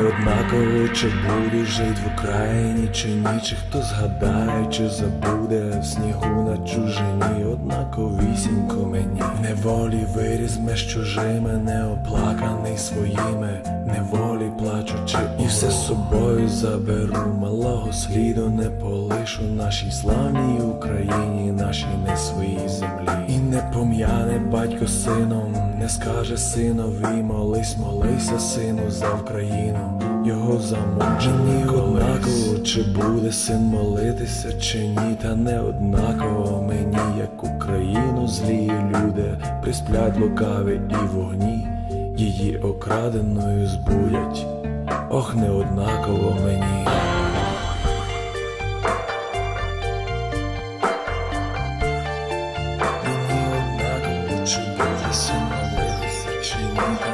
однаково, чи буду жить в Україні, чи ні, чи хто згадає, чи забуде в снігу на чужині, однаковісінько мені. Неволі виріс меж чужими, неоплаканий своїми, неволі плачучи, і все з собою заберу, малого сліду не полишу нашій славній Україні, пом'яне батько сином, не скаже синові, молись, молися, сину, за Україну, його замуджені однаково, чи буде син молитися, чи ні, та не однаково. Мені, як Україну, злі люди, присплять лукаві і вогні, її окраденою збудять, ох, не однаково. Мені молитися, чи